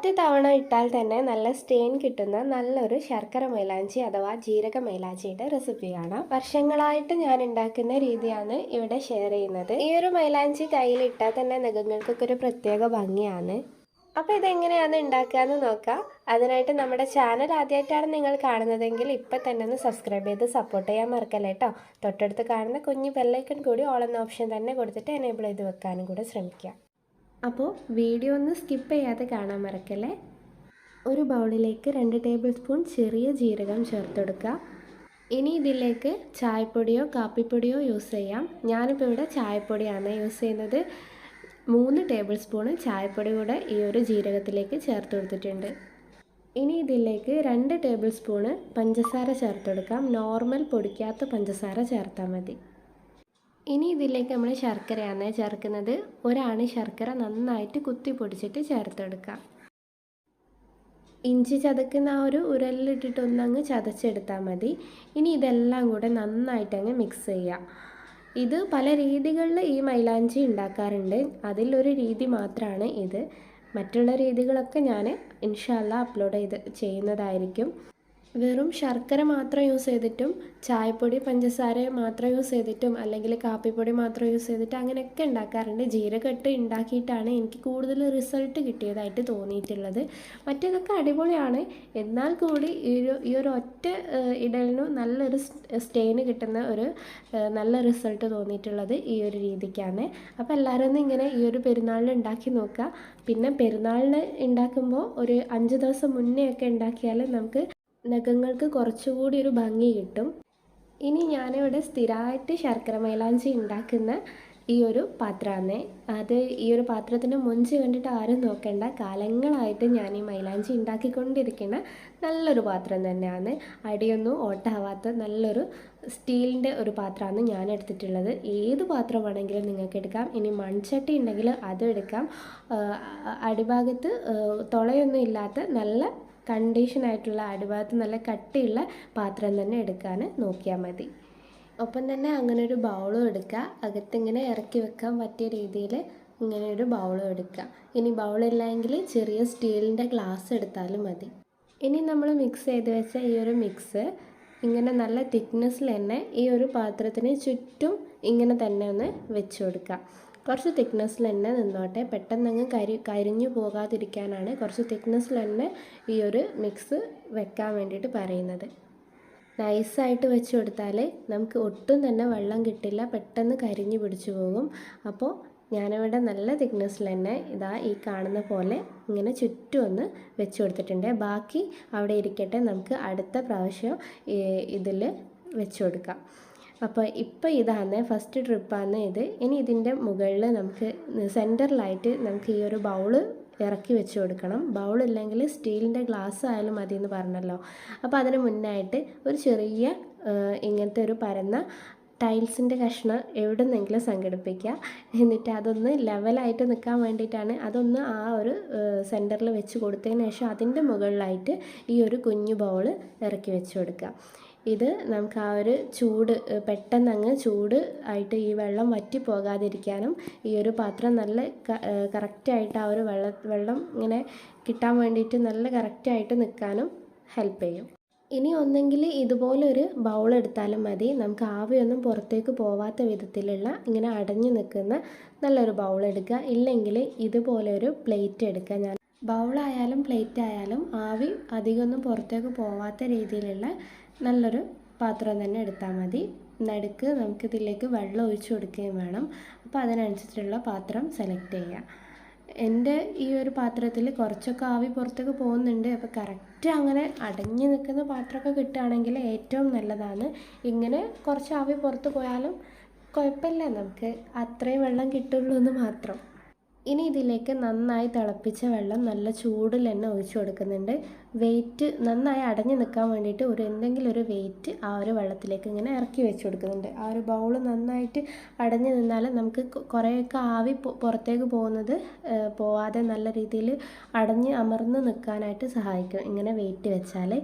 ഒറ്റ തവണ ഇട്ടാൽ തന്നെ നല്ല സ്റ്റെയിൻ കിട്ടുന്ന നല്ലൊരു ശർക്കര മൈലാഞ്ചി അഥവാ ജീരക മൈലാഞ്ചിയുടെ റെസിപ്പിയാണ് വർഷങ്ങളായിട്ട് ഞാൻ ഉണ്ടാക്കുന്ന രീതിയാണ് ഇവിടെ ഷെയർ ചെയ്യുന്നത്. ഈ ഒരു മൈലാഞ്ചി കയ്യിലിട്ടാൽ തന്നെ നഖങ്ങൾക്കൊക്കെ ഒരു പ്രത്യേക ഭംഗിയാണ്. അപ്പോൾ ഇതെങ്ങനെയാണ് ഉണ്ടാക്കുകയെന്ന് നോക്കാം. അതിനായിട്ട് നമ്മുടെ ചാനൽ ആദ്യമായിട്ടാണ് നിങ്ങൾ കാണുന്നതെങ്കിൽ ഇപ്പം തന്നെ ഒന്ന് സബ്സ്ക്രൈബ് ചെയ്ത് സപ്പോർട്ട് ചെയ്യാൻ മറക്കല്ലേ കേട്ടോ തൊട്ടടുത്ത് കാണുന്ന കുഞ്ഞു ബെല്ലൈക്കൺ കൂടി ഓൾ എന്ന ഓപ്ഷൻ തന്നെ കൊടുത്തിട്ട് എനേബിൾ ചെയ്ത് വെക്കാനും കൂടെ ശ്രമിക്കുക അപ്പോൾ വീഡിയോ ഒന്ന് സ്കിപ്പ് ചെയ്യാതെ കാണാൻ മറക്കല്ലേ? ഒരു ബൗളിലേക്ക് രണ്ട് ടേബിൾ സ്പൂൺ ചെറിയ ജീരകം ചേർത്തെടുക്കുക ഇനി ഇതിലേക്ക് ചായപ്പൊടിയോ കാപ്പിപ്പൊടിയോ യൂസ് ചെയ്യാം. ഞാനിപ്പോൾ ഇവിടെ ചായപ്പൊടിയാണ് യൂസ് ചെയ്യുന്നത്. മൂന്ന് ടേബിൾ സ്പൂണ് ചായപ്പൊടി കൂടെ ഈ ഒരു ജീരകത്തിലേക്ക് ചേർത്ത് കൊടുത്തിട്ടുണ്ട്. ഇനി ഇതിലേക്ക് രണ്ട് ടേബിൾ സ്പൂണ് പഞ്ചസാര ചേർത്തെടുക്കാം നോർമൽ പൊടിക്കാത്ത പഞ്ചസാര ചേർത്താൽ മതി. ഇനി ഇതിലേക്ക് നമ്മൾ ശർക്കരയാണ് ചേർക്കുന്നത്. ഒരാണ് ശർക്കര നന്നായിട്ട് കുത്തി പൊടിച്ചിട്ട് ചേർത്തെടുക്കാം ഇഞ്ചി ചതക്കുന്ന ആ ഒരു ഉരലിലിട്ടിട്ട് ഒന്നങ്ങ് ചതച്ചെടുത്താൽ മതി. ഇനി ഇതെല്ലാം കൂടെ നന്നായിട്ട് അങ്ങ് മിക്സ് ചെയ്യാം ഇത് പല രീതികളിൽ ഈ മൈലാഞ്ചി ഉണ്ടാക്കാറുണ്ട്. അതിലൊരു രീതി മാത്രമാണ് ഇത്. മറ്റുള്ള രീതികളൊക്കെ ഞാൻ ഇൻഷാല്ല അപ്ലോഡ് ചെയ്ത് ചെയ്യുന്നതായിരിക്കും. വെറും ശർക്കര മാത്രം യൂസ് ചെയ്തിട്ടും ചായപ്പൊടി പഞ്ചസാര മാത്രം യൂസ് ചെയ്തിട്ടും അല്ലെങ്കിൽ കാപ്പിപ്പൊടി മാത്രം യൂസ് ചെയ്തിട്ട് അങ്ങനെയൊക്കെ ഉണ്ടാക്കാറുണ്ട്. ജീരകട്ട് ഉണ്ടാക്കിയിട്ടാണ് എനിക്ക് കൂടുതൽ റിസൾട്ട് കിട്ടിയതായിട്ട് തോന്നിയിട്ടുള്ളത്. മറ്റേതൊക്കെ അടിപൊളിയാണ്. എന്നാൽ കൂടി ഈ ഒരു ഒറ്റ ഇടലിനും നല്ലൊരു സ്റ്റെയിന് കിട്ടുന്ന ഒരു നല്ല റിസൾട്ട് തോന്നിയിട്ടുള്ളത് ഈ ഒരു രീതിക്കാണ്. അപ്പോൾ എല്ലാവരും ഒന്ന് ഇങ്ങനെ ഈ ഒരു പെരുന്നാളിൽ ഉണ്ടാക്കി നോക്കുക. പിന്നെ പെരുന്നാളിന് ഉണ്ടാക്കുമ്പോൾ ഒരു അഞ്ച് ദിവസം മുന്നേ ഒക്കെ ഉണ്ടാക്കിയാൽ നമുക്ക് നഖങ്ങൾക്ക് കുറച്ചുകൂടി ഒരു ഭംഗി കിട്ടും. ഇനി ഞാനിവിടെ സ്ഥിരമായിട്ട് ശർക്കര മൈലാഞ്ചി ഉണ്ടാക്കുന്ന ഈ ഒരു പാത്രമാണ്. അത് ഈ ഒരു പാത്രത്തിന്റെ മുഞ്ച് കണ്ടിട്ട് ആരും നോക്കേണ്ട. കാലങ്ങളായിട്ട് ഞാൻ ഈ മൈലാഞ്ചി ഉണ്ടാക്കിക്കൊണ്ടിരിക്കുന്ന നല്ലൊരു പാത്രം തന്നെയാണ്. അടിയൊന്നും ഓട്ടാവാത്ത നല്ലൊരു സ്റ്റീലിന്റെ ഒരു പാത്രമാണ് ഞാൻ എടുത്തിട്ടുള്ളത്. ഏത് പാത്രം വേണമെങ്കിലും നിങ്ങൾക്ക് എടുക്കാം. ഇനി മൺചട്ടി ഉണ്ടെങ്കിൽ അതും എടുക്കാം. അടിഭാഗത്ത് തുളയൊന്നും ഇല്ലാത്ത നല്ല കണ്ടീഷൻ ആയിട്ടുള്ള അടിഭാഗത്ത് നല്ല കട്ടിയുള്ള പാത്രം തന്നെ എടുക്കാൻ നോക്കിയാൽ മതി. ഒപ്പം തന്നെ അങ്ങനെ ഒരു ബൗളും എടുക്കുക അകത്തിങ്ങനെ ഇറക്കി വെക്കാൻ പറ്റിയ രീതിയിൽ ഇങ്ങനെ ഒരു ബൗളും എടുക്കുക ഇനി ബൗളില്ലെങ്കിൽ ചെറിയ സ്റ്റീലിന്റെ ഗ്ലാസ് എടുത്താലും മതി. ഇനി നമ്മൾ മിക്സ് ചെയ്ത് വെച്ച ഈ ഒരു മിക്സ് ഇങ്ങനെ നല്ല തിക്നെസ്സിൽ തന്നെ ഈ ഒരു പാത്രത്തിന് ചുറ്റും ഇങ്ങനെ തന്നെ ഒന്ന് വെച്ച് കൊടുക്കുക കുറച്ച് തിക്നെസ്സിൽ തന്നെ നിന്നോട്ടെ. പെട്ടെന്നങ്ങ് കരി കരിഞ്ഞു പോകാതിരിക്കാനാണ് കുറച്ച് തിക്നെസ്സിൽ തന്നെ ഈ ഒരു മിക്സ് വെക്കാൻ വേണ്ടിയിട്ട് പറയുന്നത്. നൈസായിട്ട് വെച്ച് കൊടുത്താൽ നമുക്ക് ഒട്ടും തന്നെ വെള്ളം കിട്ടില്ല. പെട്ടെന്ന് കരിഞ്ഞു പിടിച്ചു പോകും. അപ്പോൾ ഞാനിവിടെ നല്ല തിക്നെസ്സിൽ തന്നെ ഇതാ ഈ കാണുന്ന പോലെ ഇങ്ങനെ ചുറ്റും ഒന്ന് വെച്ച് കൊടുത്തിട്ടുണ്ട്. ബാക്കി അവിടെ ഇരിക്കട്ടെ. നമുക്ക് അടുത്ത പ്രാവശ്യം ഇതിൽ വെച്ച് കൊടുക്കാം. അപ്പോൾ ഇപ്പോൾ ഇതാണ് ഫസ്റ്റ് ട്രിപ്പാണ് ഇത്. ഇനി ഇതിന്റെ മുകളിൽ നമുക്ക് സെന്ററിലായിട്ട് നമുക്ക് ഈ ഒരു ബൗൾ ഇറക്കി വെച്ച് കൊടുക്കണം. ബൗൾ ഇല്ലെങ്കിൽ സ്റ്റീലിന്റെ ഗ്ലാസ് ആയാലും മതി എന്ന് പറഞ്ഞല്ലോ. അപ്പോൾ അതിന് മുന്നായിട്ട് ഒരു ചെറിയ ഇങ്ങനത്തെ ഒരു പരന്ന ടൈൽസിന്റെ കഷ്ണം എവിടെ നിന്നെങ്കിലും സംഘടിപ്പിക്കുക. എന്നിട്ട് അതൊന്ന് ലെവലായിട്ട് നിൽക്കാൻ വേണ്ടിയിട്ടാണ് അതൊന്ന് ആ ഒരു സെന്ററിൽ വെച്ച് കൊടുത്തതിന് ശേഷം അതിന്റെ മുകളിലായിട്ട് ഈ ഒരു കുഞ്ഞു ബൗൾ ഇറക്കി വെച്ച് കൊടുക്കുക. ഇത് നമുക്ക് ആ ഒരു ചൂട് പെട്ടെന്നങ്ങ് ചൂട് ആയിട്ട് ഈ വെള്ളം വറ്റി പോകാതിരിക്കാനും ഈ ഒരു പാത്രം നല്ല കറക്റ്റായിട്ട് ആ ഒരു വെള്ളം വെള്ളം ഇങ്ങനെ കിട്ടാൻ വേണ്ടിയിട്ട് നല്ല കറക്റ്റായിട്ട് നിൽക്കാനും ഹെൽപ്പ് ചെയ്യും. ഇനി ഒന്നെങ്കിൽ ഇതുപോലൊരു ബൗൾ എടുത്താലും മതി. നമുക്ക് ആവിയൊന്നും പുറത്തേക്ക് പോവാത്ത വിധത്തിലുള്ള ഇങ്ങനെ അടഞ്ഞു നിൽക്കുന്ന നല്ലൊരു ബൗൾ എടുക്കുക. ഇല്ലെങ്കിൽ ഇതുപോലെ ഒരു പ്ലേറ്റ് എടുക്കുക. ഞാൻ ബൗളായാലും പ്ലേറ്റ് ആയാലും ആവി അധികമൊന്നും പുറത്തേക്ക് പോവാത്ത രീതിയിലുള്ള നല്ലൊരു പാത്രം തന്നെ എടുത്താൽ മതി. നടുക്ക് നമുക്കിതിലേക്ക് വെള്ളം ഒഴിച്ചു കൊടുക്കുകയും വേണം. അപ്പോൾ അതിനനുസരിച്ചുള്ള പാത്രം സെലക്ട് ചെയ്യുക. എന്റെ ഈ ഒരു പാത്രത്തിൽ കുറച്ചൊക്കെ ആവി പുറത്തേക്ക് പോകുന്നുണ്ട്. അപ്പോൾ കറക്റ്റ് അങ്ങനെ അടഞ്ഞു നിൽക്കുന്ന പാത്രമൊക്കെ കിട്ടുകയാണെങ്കിൽ ഏറ്റവും നല്ലതാണ്. ഇങ്ങനെ കുറച്ച് ആവി പുറത്ത് പോയാലും കുഴപ്പമില്ല. നമുക്ക് അത്രയും വെള്ളം കിട്ടുള്ളൂ എന്ന് മാത്രം. ഇനി ഇതിലേക്ക് നന്നായി തിളപ്പിച്ച വെള്ളം നല്ല ചൂടിൽ തന്നെ ഒഴിച്ചു കൊടുക്കുന്നുണ്ട്. വെയിറ്റ് നന്നായി അടഞ്ഞു നിൽക്കാൻ വേണ്ടിയിട്ട് ഒരു എന്തെങ്കിലും ഒരു വെയിറ്റ് ആ ഒരു വെള്ളത്തിലേക്ക് ഇങ്ങനെ ഇറക്കി വെച്ച് കൊടുക്കുന്നുണ്ട്. ആ ഒരു ബൗൾ നന്നായിട്ട് അടഞ്ഞു നിന്നാൽ നമുക്ക് കുറേയൊക്കെ ആവി പുറത്തേക്ക് പോകുന്നത് പോവാതെ നല്ല രീതിയിൽ അടഞ്ഞ് അമർന്ന് നിൽക്കാനായിട്ട് സഹായിക്കും. ഇങ്ങനെ വെയിറ്റ് വെച്ചാൽ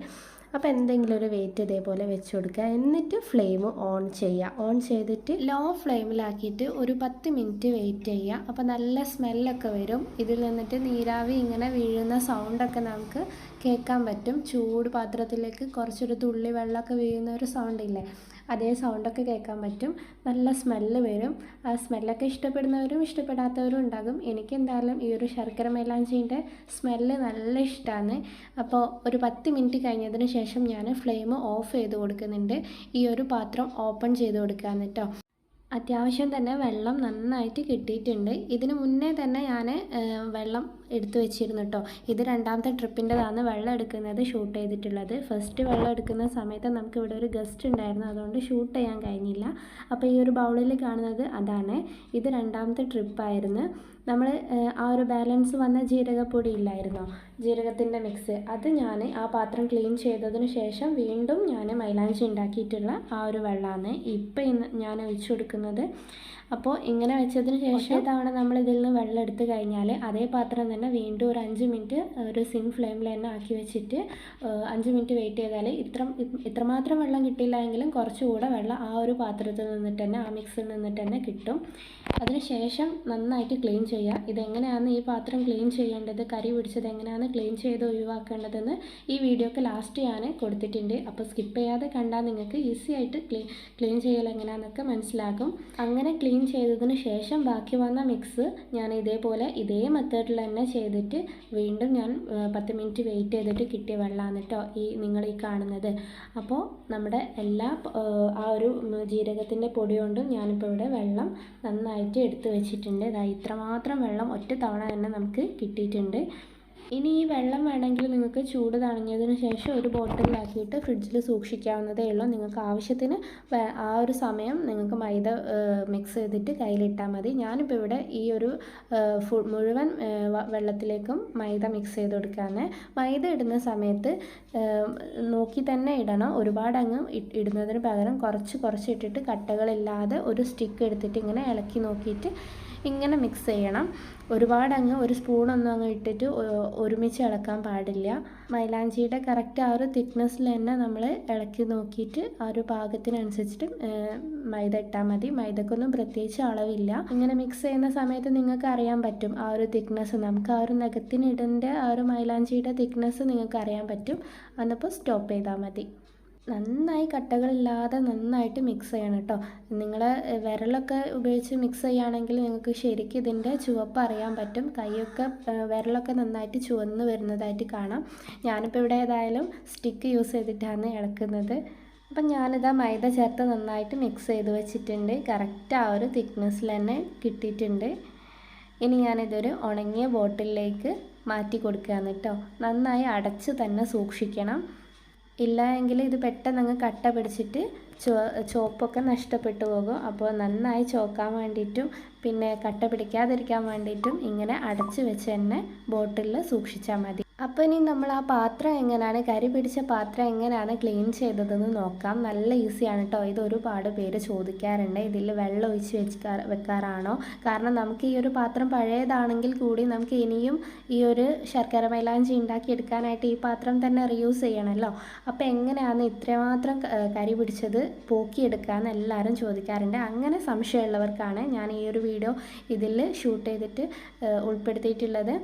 അപ്പോൾ എന്തെങ്കിലും ഒരു വെയിറ്റ് ഇതേപോലെ വെച്ച് കൊടുക്കുക. എന്നിട്ട് ഫ്ലെയിം ഓൺ ചെയ്യുക. ഓൺ ചെയ്തിട്ട് ലോ ഫ്ലെയിമിലാക്കിയിട്ട് ഒരു പത്ത് മിനിറ്റ് വെയിറ്റ് ചെയ്യുക. അപ്പോൾ നല്ല സ്മെല്ലൊക്കെ വരും. ഇതിൽ നിന്നിട്ട് നീരാവി ഇങ്ങനെ വീഴുന്ന സൗണ്ടൊക്കെ നമുക്ക് കേൾക്കാൻ പറ്റും. ചൂട് പാത്രത്തിലേക്ക് കുറച്ചൊരു തുള്ളി വെള്ളമൊക്കെ വീഴുന്ന ഒരു സൗണ്ട് ഇല്ലേ? അതേ സൗണ്ടൊക്കെ കേൾക്കാൻ പറ്റും. നല്ല സ്മെല്ല് വരും. ആ സ്മെല്ലൊക്കെ ഇഷ്ടപ്പെടുന്നവരും ഇഷ്ടപ്പെടാത്തവരും ഉണ്ടാകും. എനിക്ക് എന്തായാലും ഈ ഒരു ശർക്കര മേലാഞ്ചീന്റെ സ്മെല്ല് നല്ല ഇഷ്ടമാണ് അപ്പോൾ ഒരു പത്ത് മിനിറ്റ് കഴിഞ്ഞതിന് ശേഷം ഞാൻ ഫ്ലെയിം ഓഫ് ചെയ്ത് കൊടുക്കുന്നുണ്ട്. ഈ ഒരു പാത്രം ഓപ്പൺ ചെയ്ത് കൊടുക്കാന്ന് കേട്ടോ അത്യാവശ്യം തന്നെ വെള്ളം നന്നായിട്ട് കിട്ടിയിട്ടുണ്ട്. ഇതിന് മുന്നേ തന്നെ ഞാൻ വെള്ളം എടുത്തു വെച്ചിരുന്നു കേട്ടോ ഇത് രണ്ടാമത്തെ ട്രിപ്പിന്റെതാണ് വെള്ളം എടുക്കുന്നത് ഷൂട്ട് ചെയ്തിട്ടുള്ളത്. ഫസ്റ്റ് വെള്ളം എടുക്കുന്ന സമയത്ത് നമുക്ക് ഇവിടെ ഒരു ഗസ്റ്റ് ഉണ്ടായിരുന്നു. അതുകൊണ്ട് ഷൂട്ട് ചെയ്യാൻ കഴിഞ്ഞില്ല. അപ്പോൾ ഈ ഒരു ബൗളിൽ കാണുന്നത് അതാണ്. ഇത് രണ്ടാമത്തെ ട്രിപ്പായിരുന്നു. നമ്മൾ ആ ഒരു ബാലൻസ് വന്ന ജീരകപ്പൊടി ഇല്ലായിരുന്നോ? ജീരകത്തിന്റെ മിക്സ് അത് ഞാൻ ആ പാത്രം ക്ലീൻ ചെയ്തതിന് ശേഷം വീണ്ടും ഞാൻ മൈലാഞ്ചി ഉണ്ടാക്കിയിട്ടുള്ള ആ ഒരു വെള്ളമാണ് ഇപ്പം ഇന്ന് ഞാൻ ഒഴിച്ചു കൊടുക്കുന്നത്. അപ്പോൾ ഇങ്ങനെ വെച്ചതിന് ശേഷം തവണ നമ്മൾ ഇതിൽ നിന്ന് വെള്ളം എടുത്തു കഴിഞ്ഞാൽ അതേ പാത്രം തന്നെ വീണ്ടും ഒരു അഞ്ച് മിനിറ്റ് ഒരു സിം ഫ്ലെയിമിൽ തന്നെ ആക്കി വെച്ചിട്ട് അഞ്ച് മിനിറ്റ് വെയിറ്റ് ചെയ്താൽ ഇത്ര ഇത്രമാത്രം വെള്ളം കിട്ടില്ല എങ്കിലും കുറച്ചുകൂടെ വെള്ളം ആ ഒരു പാത്രത്തിൽ നിന്നിട്ട് തന്നെ ആ മിക്സിൽ നിന്നിട്ട് തന്നെ കിട്ടും. അതിന് ശേഷം നന്നായിട്ട് ക്ലീൻ ചെയ്യുക ഇതെങ്ങനെയാണ് ഈ പാത്രം ക്ലീൻ ചെയ്യേണ്ടത്? കരി പിടിച്ചത് എങ്ങനെയാണ് ക്ലീൻ ചെയ്ത് ഒഴിവാക്കേണ്ടതെന്ന് ഈ വീഡിയോക്ക് ലാസ്റ്റ് ഞാൻ കൊടുത്തിട്ടുണ്ട്. അപ്പോൾ സ്കിപ്പ് ചെയ്യാതെ കണ്ടാൽ നിങ്ങൾക്ക് ഈസി ആയിട്ട് ക്ലീൻ ക്ലീൻ ചെയ്യൽ എങ്ങനെയാണെന്നൊക്കെ മനസ്സിലാകും. അങ്ങനെ ക്ലീൻ ചെയ്തതിന് ശേഷം ബാക്കി വന്ന മിക്സ് ഞാൻ ഇതേപോലെ ഇതേ മെത്തേഡിൽ തന്നെ ചെയ്തിട്ട് വീണ്ടും ഞാൻ പത്ത് മിനിറ്റ് വെയിറ്റ് ചെയ്തിട്ട് കിട്ടിയ വെള്ളമാണ് കേട്ടോ ഈ നിങ്ങൾ ഈ കാണുന്നത്. അപ്പോൾ നമ്മുടെ എല്ലാ ആ ഒരു ജീരകത്തിന്റെ പൊടി കൊണ്ടും ഞാനിപ്പോൾ ഇവിടെ വെള്ളം നന്നായിട്ട് എടുത്ത് വെച്ചിട്ടുണ്ട്. ഇതാ ഇത്രമാത്രം വെള്ളം ഒറ്റ തവണ തന്നെ നമുക്ക് കിട്ടിയിട്ടുണ്ട്. ഇനി ഈ വെള്ളം വേണമെങ്കിൽ നിങ്ങൾക്ക് ചൂട് തണിഞ്ഞതിന് ശേഷം ഒരു ബോട്ടിലാക്കിയിട്ട് ഫ്രിഡ്ജിൽ സൂക്ഷിക്കാവുന്നതേ ഉള്ളൂ. നിങ്ങൾക്ക് ആവശ്യത്തിന് ആ ഒരു സമയം നിങ്ങൾക്ക് മൈദ മിക്സ് ചെയ്തിട്ട് കയ്യിലിട്ടാൽ മതി. ഞാനിപ്പോൾ ഇവിടെ ഈ ഒരു മുഴുവൻ വെള്ളത്തിലേക്കും മൈദ മിക്സ് ചെയ്ത് കൊടുക്കാന്ന്. മൈദ ഇടുന്ന സമയത്ത് നോക്കി തന്നെ ഇടണം. ഒരുപാട് അങ്ങ് ഇടുന്നതിന് പകരം കുറച്ച് കുറച്ച് ഇട്ടിട്ട് കട്ടകളില്ലാതെ ഒരു സ്റ്റിക്ക് എടുത്തിട്ട് ഇങ്ങനെ ഇളക്കി നോക്കിയിട്ട് ഇങ്ങനെ മിക്സ് ചെയ്യണം. ഒരുപാട് അങ്ങ് ഒരു സ്പൂണൊന്നും അങ്ങ് ഇട്ടിട്ട് ഒരുമിച്ച് ഇളക്കാൻ പാടില്ല. മൈലാഞ്ചിയുടെ കറക്റ്റ് ആ ഒരു തിക്നെസ്സിൽ തന്നെ നമ്മൾ ഇളക്കി നോക്കിയിട്ട് ആ ഒരു പാകത്തിനനുസരിച്ചിട്ട് മൈദ ഇട്ടാൽ മതി. മൈദക്കൊന്നും പ്രത്യേകിച്ച് അളവില്ല. ഇങ്ങനെ മിക്സ് ചെയ്യുന്ന സമയത്ത് നിങ്ങൾക്ക് അറിയാൻ പറ്റും ആ ഒരു തിക്നെസ് നമുക്ക് ആ ഒരു നഖത്തിനിടന്റെ ആ ഒരു മൈലാഞ്ചിയുടെ തിക്നെസ് നിങ്ങൾക്ക് അറിയാൻ പറ്റും. അന്നപ്പോൾ സ്റ്റോപ്പ് ചെയ്താൽ മതി. നന്നായി കട്ടകളില്ലാതെ നന്നായിട്ട് മിക്സ് ചെയ്യണം കേട്ടോ നിങ്ങൾ വിരലൊക്കെ ഉപയോഗിച്ച് മിക്സ് ചെയ്യുകയാണെങ്കിൽ നിങ്ങൾക്ക് ശരിക്കും ഇതിന്റെ ചുവപ്പ് അറിയാൻ പറ്റും. കൈയൊക്കെ വിരലൊക്കെ നന്നായിട്ട് ചുവന്ന് വരുന്നതായിട്ട് കാണാം. ഞാനിപ്പോൾ ഇവിടെ ഏതായാലും സ്റ്റിക്ക് യൂസ് ചെയ്തിട്ടാണ് ഇളക്കുന്നത്. അപ്പം ഞാനിതാ മൈദ ചേർത്ത് നന്നായിട്ട് മിക്സ് ചെയ്ത് വെച്ചിട്ടുണ്ട്. കറക്റ്റ് ആ ഒരു തിക്നെസ്സിൽ തന്നെ കിട്ടിയിട്ടുണ്ട്. ഇനി ഞാനിതൊരു ഉണങ്ങിയ ബോട്ടിലേക്ക് മാറ്റി കൊടുക്കുകയാണ് കേട്ടോ നന്നായി അടച്ച് തന്നെ സൂക്ഷിക്കണം. ഇല്ല എങ്കിൽ ഇത് പെട്ടെന്ന് അങ്ങ് കട്ട പിടിച്ചിട്ട് ചോ ചോപ്പൊക്കെ നഷ്ടപ്പെട്ടു പോകും. അപ്പോൾ നന്നായി ചോക്കാൻ വേണ്ടിയിട്ടും പിന്നെ കട്ട പിടിക്കാതിരിക്കാൻ വേണ്ടിയിട്ടും ഇങ്ങനെ അടച്ചു വെച്ച് തന്നെ ബോട്ടിലിൽ സൂക്ഷിച്ചാൽ മതി. അപ്പോൾ ഇനി നമ്മൾ ആ പാത്രം എങ്ങനെയാണ് കരി പിടിച്ച പാത്രം എങ്ങനെയാണ് ക്ലീൻ ചെയ്തതെന്ന് നോക്കാം. നല്ല ഈസിയാണ് കേട്ടോ ഇത് ഒരുപാട് പേര് ചോദിക്കാറുണ്ട്. ഇതിൽ വെള്ളം ഒഴിച്ച് വെച്ചാ വെക്കാറാണോ? കാരണം നമുക്ക് ഈ ഒരു പാത്രം പഴയതാണെങ്കിൽ കൂടി നമുക്ക് ഇനിയും ഈ ഒരു ശർക്കര മൈലാഞ്ചി ഉണ്ടാക്കി എടുക്കാനായിട്ട് ഈ പാത്രം തന്നെ റീയൂസ് ചെയ്യണമല്ലോ അപ്പോൾ എങ്ങനെയാണ് ഇത്രമാത്രം കരി പിടിച്ചത് പോക്കിയെടുക്കാമെന്ന് എല്ലാവരും ചോദിക്കാറുണ്ട്. അങ്ങനെ സംശയമുള്ളവർക്കാണ് ഞാൻ ഈ ഒരു വീഡിയോ ഇതിൽ ഷൂട്ട് ചെയ്തിട്ട് ഉൾപ്പെടുത്തിയിട്ടുള്ളത്.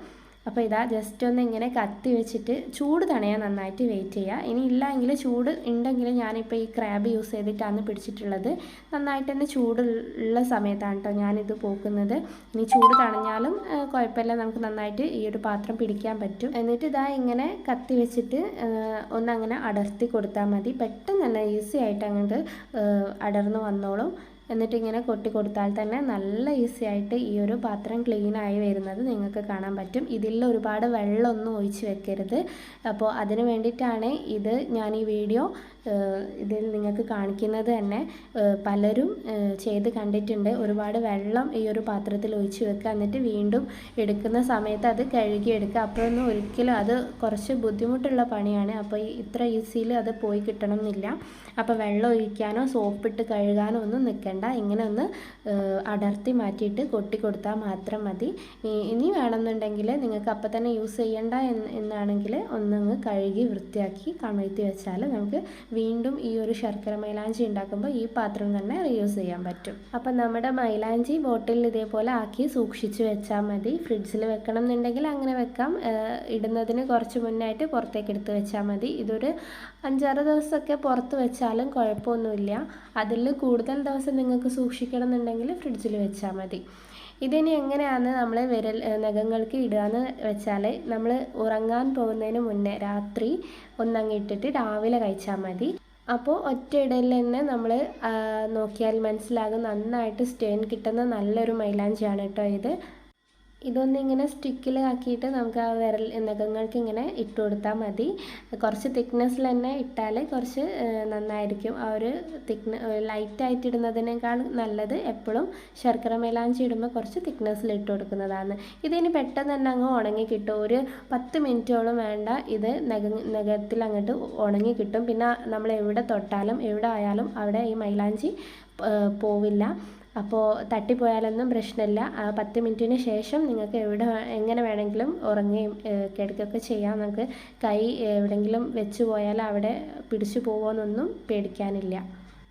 അപ്പോൾ ഇതാ ജസ്റ്റ് ഒന്ന് ഇങ്ങനെ കത്തി വെച്ചിട്ട് ചൂട് തണയാൻ നന്നായിട്ട് വെയിറ്റ് ചെയ്യുക ഇനി ഇല്ലെങ്കിൽ ചൂട് ഉണ്ടെങ്കിൽ ഞാനിപ്പോൾ ഈ ക്രാബ് യൂസ് ചെയ്തിട്ടാണ് പിടിച്ചിട്ടുള്ളത്. നന്നായിട്ട് തന്നെ ചൂടുള്ള സമയത്താണ് കേട്ടോ ഞാനിത് പോക്കുന്നത്. ഇനി ചൂട് തണഞ്ഞാലും കുഴപ്പമില്ല. നമുക്ക് നന്നായിട്ട് ഈ ഒരു പാത്രം പിടിക്കാൻ പറ്റും. എന്നിട്ട് ഇതാ ഇങ്ങനെ കത്തി വെച്ചിട്ട് ഒന്നങ്ങനെ അടർത്തി കൊടുത്താൽ മതി. പെട്ടെന്ന് തന്നെ ഈസി ആയിട്ട് അങ്ങോട്ട് അടർന്ന് വന്നോളും. എന്നിട്ട് ഇങ്ങനെ കൊട്ടി കൊടുത്താൽ തന്നെ നല്ല ഈസി ആയിട്ട് ഈ ഒരു പാത്രം ക്ലീൻ ആയി വരുന്നത് നിങ്ങൾക്ക് കാണാൻ പറ്റും. ഇതിൽ ഒരുപാട് വെള്ളമൊന്നും ഒഴിച്ച് വെക്കരുത്. അപ്പോൾ അതിന് വേണ്ടിയിട്ടാണ് ഇത് ഞാൻ ഈ വീഡിയോ ഇതിൽ നിങ്ങൾക്ക് കാണിക്കുന്നത് തന്നെ പലരും ചെയ്ത് കണ്ടിട്ടുണ്ട്. ഒരുപാട് വെള്ളം ഈ ഒരു പാത്രത്തിൽ ഒഴിച്ച് വെക്കുക. എന്നിട്ട് വീണ്ടും എടുക്കുന്ന സമയത്ത് അത് കഴുകിയെടുക്കുക അപ്പോഴൊന്നും ഒരിക്കലും അത് കുറച്ച് ബുദ്ധിമുട്ടുള്ള പണിയാണ്. അപ്പോൾ ഇത്ര ഈസിയിൽ അത് പോയി കിട്ടണം എന്നില്ല അപ്പോൾ വെള്ളം ഒഴിക്കാനോ സോപ്പിട്ട് കഴുകാനോ ഒന്നും നിൽക്കണ്ട. ഇങ്ങനെ ഒന്ന് അടർത്തി മാറ്റിയിട്ട് കൊട്ടി കൊടുത്താൽ മാത്രം മതി. ഇനി വേണമെന്നുണ്ടെങ്കിൽ നിങ്ങൾക്ക് അപ്പം തന്നെ യൂസ് ചെയ്യണ്ട എന്നാണെങ്കിൽ ഒന്നങ്ങ് കഴുകി വൃത്തിയാക്കി കമഴ്ത്തി വെച്ചാൽ നമുക്ക് വീണ്ടും ഈ ഒരു ശർക്കര മൈലാഞ്ചി ഉണ്ടാക്കുമ്പോൾ ഈ പാത്രം തന്നെ റീയൂസ് ചെയ്യാൻ പറ്റും. അപ്പം നമ്മുടെ മൈലാഞ്ചി ബോട്ടിലിൽ ഇതേപോലെ ആക്കി സൂക്ഷിച്ച് വെച്ചാൽ മതി. ഫ്രിഡ്ജിൽ വെക്കണം എന്നുണ്ടെങ്കിൽ അങ്ങനെ വെക്കാം. ഇടുന്നതിന് കുറച്ച് മുന്നായിട്ട് പുറത്തേക്ക് എടുത്ത് വെച്ചാൽ മതി. ഇതൊരു അഞ്ചാറ് ദിവസമൊക്കെ പുറത്ത് വെച്ചാലും കുഴപ്പമൊന്നുമില്ല. അതിൽ കൂടുതൽ ദിവസം നിങ്ങൾക്ക് സൂക്ഷിക്കണം എന്നുണ്ടെങ്കിൽ ഫ്രിഡ്ജിൽ വെച്ചാൽ മതി. ഇതിനി എങ്ങനെയാണ് നമ്മൾ വിരൽ നഖങ്ങൾക്ക് ഇടുകയെന്ന് വെച്ചാൽ നമ്മൾ ഉറങ്ങാൻ പോകുന്നതിന് മുന്നേ രാത്രി ഒന്നങ്ങിട്ടിട്ട് രാവിലെ കഴിച്ചാൽ മതി. അപ്പോൾ ഒറ്റ ഇടയിൽ തന്നെ നമ്മൾ നോക്കിയാൽ മനസ്സിലാകും നന്നായിട്ട് സ്റ്റെയിൻ കിട്ടുന്ന നല്ലൊരു മൈലാഞ്ചിയാണ് കേട്ടോ ഇത്. ഇതൊന്നിങ്ങനെ സ്റ്റിക്കിൽ ആക്കിയിട്ട് നമുക്ക് ആ വിരൽ നഖങ്ങൾക്ക് ഇങ്ങനെ ഇട്ട് കൊടുത്താൽ മതി. കുറച്ച് തിക്നെസ്സിൽ തന്നെ ഇട്ടാൽ കുറച്ച് നന്നായിരിക്കും. ആ ഒരു തിക്ന ലൈറ്റായിട്ട് ഇടുന്നതിനേക്കാൾ നല്ലത് എപ്പോഴും ശർക്കര മേലാഞ്ചി ഇടുമ്പോൾ കുറച്ച് തിക്നെസ്സിൽ ഇട്ട് കൊടുക്കുന്നതാണ്. ഇതിന് പെട്ടെന്ന് തന്നെ അങ്ങ് ഉണങ്ങി കിട്ടും. ഒരു പത്ത് മിനിറ്റോളം വേണ്ട ഇത് നഖ നഖത്തിൽ അങ്ങോട്ട് ഉണങ്ങി കിട്ടും. പിന്നെ നമ്മൾ എവിടെ തൊട്ടാലും എവിടെ ആയാലും അവിടെ ഈ മൈലാഞ്ചി പോവില്ല. അപ്പോൾ തട്ടിപ്പോയാലൊന്നും പ്രശ്നമില്ല പത്ത് മിനിറ്റിന് ശേഷം നിങ്ങൾക്ക് എവിടെ എങ്ങനെ വേണമെങ്കിലും ഉറങ്ങുകയും കിടക്കുകയൊക്കെ ചെയ്യാം. നമുക്ക് കൈ എവിടെയെങ്കിലും വെച്ച് പോയാൽ അവിടെ പിടിച്ചു പോകുമെന്നൊന്നും പേടിക്കാനില്ല.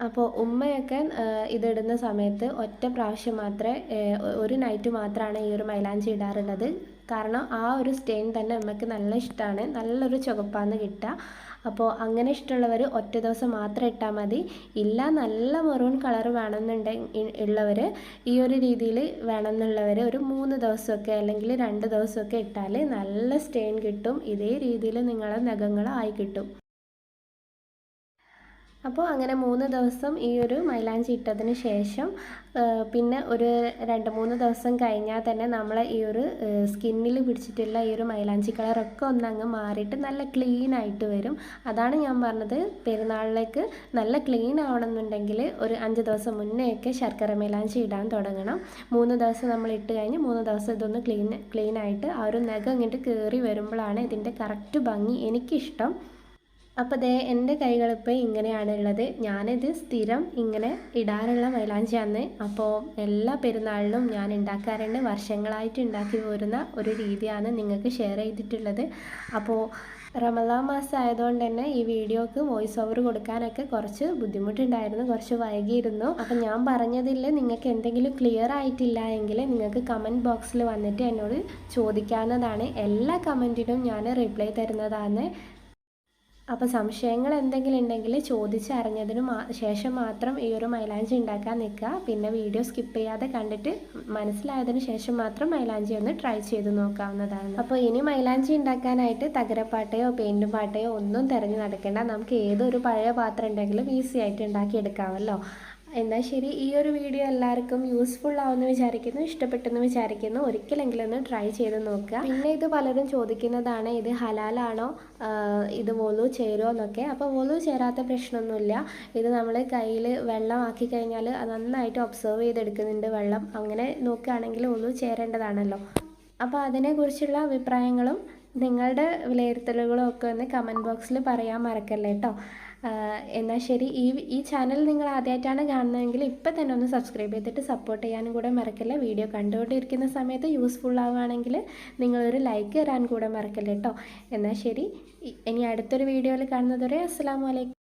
അപ്പോൾ ഉമ്മയൊക്കെ ഇതിടുന്ന സമയത്ത് ഒറ്റ പ്രാവശ്യം മാത്രമേ ഒരു നൈറ്റ് മാത്രമാണ് ഈ ഒരു മൈലാഞ്ചി ഇടാറുള്ളത്. കാരണം ആ ഒരു സ്റ്റെയിൻ തന്നെ ഉമ്മയ്ക്ക് നല്ല ഇഷ്ടമാണ് നല്ലൊരു ചുവപ്പാന്ന് കിട്ടുക. അപ്പോൾ അങ്ങനെ ഇഷ്ടമുള്ളവർ ഒറ്റ ദിവസം മാത്രം ഇട്ടാൽ മതി. ഇല്ല നല്ല മെറൂൺ കളർ വേണമെന്നുണ്ടെങ്കിൽ ഉള്ളവർ ഈ ഒരു രീതിയിൽ വേണമെന്നുള്ളവർ ഒരു മൂന്ന് ദിവസമൊക്കെ അല്ലെങ്കിൽ രണ്ട് ദിവസമൊക്കെ ഇട്ടാൽ നല്ല സ്റ്റെയിൻ കിട്ടും. ഇതേ രീതിയിൽ നിങ്ങളെ നഖങ്ങൾ ആയി കിട്ടും. അപ്പോൾ അങ്ങനെ മൂന്ന് ദിവസം ഈ ഒരു മൈലാഞ്ചി ഇട്ടതിന് ശേഷം പിന്നെ ഒരു രണ്ട് മൂന്ന് ദിവസം കഴിഞ്ഞാൽ തന്നെ നമ്മൾ ഈ ഒരു സ്കിന്നിൽ പിടിച്ചിട്ടുള്ള ഈ ഒരു മൈലാഞ്ചി കളറൊക്കെ ഒന്നങ്ങ് മാറിയിട്ട് നല്ല ക്ലീൻ ആയിട്ട് വരും. അതാണ് ഞാൻ പറഞ്ഞത് പെരുന്നാളിലേക്ക് നല്ല ക്ലീൻ ആവണമെന്നുണ്ടെങ്കിൽ ഒരു അഞ്ച് ദിവസം മുന്നേയൊക്കെ ശർക്കര മൈലാഞ്ചി ഇടാൻ തുടങ്ങണം. മൂന്ന് ദിവസം നമ്മൾ ഇട്ട് കഴിഞ്ഞ് മൂന്ന് ദിവസം ഇതൊന്ന് ക്ലീൻ ക്ലീൻ ആയിട്ട് ആ ഒരു നഖം ഇങ്ങോട്ട് കയറി വരുമ്പോഴാണ് ഇതിന്റെ കറക്റ്റ് ഭംഗി എനിക്കിഷ്ടം. അപ്പോൾ ദേ എന്റെ കൈകളിപ്പോൾ ഇങ്ങനെയാണ് ഉള്ളത്. ഞാനിത് സ്ഥിരം ഇങ്ങനെ ഇടാറുള്ള മൈലാഞ്ചിയാണ് അപ്പോൾ എല്ലാ പെരുന്നാളിലും ഞാൻ ഉണ്ടാക്കാറുണ്ട്. വർഷങ്ങളായിട്ട് ഉണ്ടാക്കി പോരുന്ന ഒരു രീതിയാണ് നിങ്ങൾക്ക് ഷെയർ ചെയ്തിട്ടുള്ളത്. അപ്പോൾ റമദാൻ മാസം ആയതുകൊണ്ട് തന്നെ ഈ വീഡിയോക്ക് വോയിസ് ഓവർ കൊടുക്കാനൊക്കെ കുറച്ച് ബുദ്ധിമുട്ടുണ്ടായിരുന്നു. കുറച്ച് വൈകിയിരുന്നു. അപ്പം ഞാൻ പറഞ്ഞതിൽ നിങ്ങൾക്ക് എന്തെങ്കിലും ക്ലിയർ ആയിട്ടില്ല എങ്കിൽ നിങ്ങൾക്ക് കമന്റ് ബോക്സിൽ വന്നിട്ട് എന്നോട് ചോദിക്കാവുന്നതാണ്. എല്ലാ കമന്റിനും ഞാൻ റിപ്ലൈ തരുന്നതാണ്. അപ്പോൾ സംശയങ്ങൾ എന്തെങ്കിലും ഉണ്ടെങ്കിൽ ചോദിച്ചറിഞ്ഞതിന് ശേഷം മാത്രം ഈ ഒരു മൈലാഞ്ചി ഉണ്ടാക്കാൻ നിൽക്കുക. പിന്നെ വീഡിയോ സ്കിപ്പ് ചെയ്യാതെ കണ്ടിട്ട് മനസ്സിലായതിന് ശേഷം മാത്രം മൈലാഞ്ചി ഒന്ന് ട്രൈ ചെയ്ത് നോക്കാവുന്നതാണ്. അപ്പോൾ ഇനി മൈലാഞ്ചി ഉണ്ടാക്കാനായിട്ട് തകരപ്പാട്ടയോ പെയിന്റും പാട്ടയോ ഒന്നും തിരഞ്ഞു നടക്കേണ്ട. നമുക്ക് ഏതൊരു പഴയ പാത്രം ഉണ്ടെങ്കിലും ഈസി ആയിട്ട് ഉണ്ടാക്കി എടുക്കാമല്ലോ എന്നാൽ ശരി ഈ ഒരു വീഡിയോ എല്ലാവർക്കും യൂസ്ഫുൾ ആവുമെന്ന് വിചാരിക്കുന്നു ഇഷ്ടപ്പെട്ടെന്ന് വിചാരിക്കുന്നു. ഒരിക്കലെങ്കിലും ഒന്ന് ട്രൈ ചെയ്ത് നോക്കുക. പിന്നെ ഇത് പലരും ചോദിക്കുന്നതാണ് ഇത് ഹലാലാണോ ഇത് വോലു ചേരുമോ എന്നൊക്കെ. അപ്പോൾ വോലു ചേരാത്ത പ്രശ്നമൊന്നുമില്ല. ഇത് നമ്മൾ കയ്യിൽ വെള്ളം ആക്കി കഴിഞ്ഞാൽ അത് നന്നായിട്ട് ഒബ്സർവ് ചെയ്തെടുക്കുന്നുണ്ട് വെള്ളം. അങ്ങനെ നോക്കുകയാണെങ്കിൽ വോലു ചേരേണ്ടതാണല്ലോ. അപ്പോൾ അതിനെക്കുറിച്ചുള്ള അഭിപ്രായങ്ങളും നിങ്ങളുടെ വിലയിരുത്തലുകളും ഒക്കെ ഒന്ന് കമന്റ് ബോക്സിൽ പറയാൻ മറക്കല്ലേ കേട്ടോ എന്നാൽ ശരി. ഈ ഈ ചാനൽ നിങ്ങൾ ആദ്യമായിട്ടാണ് കാണുന്നതെങ്കിൽ ഇപ്പം തന്നെ ഒന്ന് സബ്സ്ക്രൈബ് ചെയ്തിട്ട് സപ്പോർട്ട് ചെയ്യാനും കൂടെ മറക്കല്ല. വീഡിയോ കണ്ടുകൊണ്ടിരിക്കുന്ന സമയത്ത് യൂസ്ഫുൾ ആവുകയാണെങ്കിൽ നിങ്ങളൊരു ലൈക്ക് തരാൻ കൂടെ മറക്കല്ല കേട്ടോ എന്നാൽ ശരി. ഇനി അടുത്തൊരു വീഡിയോയിൽ കാണുന്നതുവരെ അസ്സാം വലൈക്കും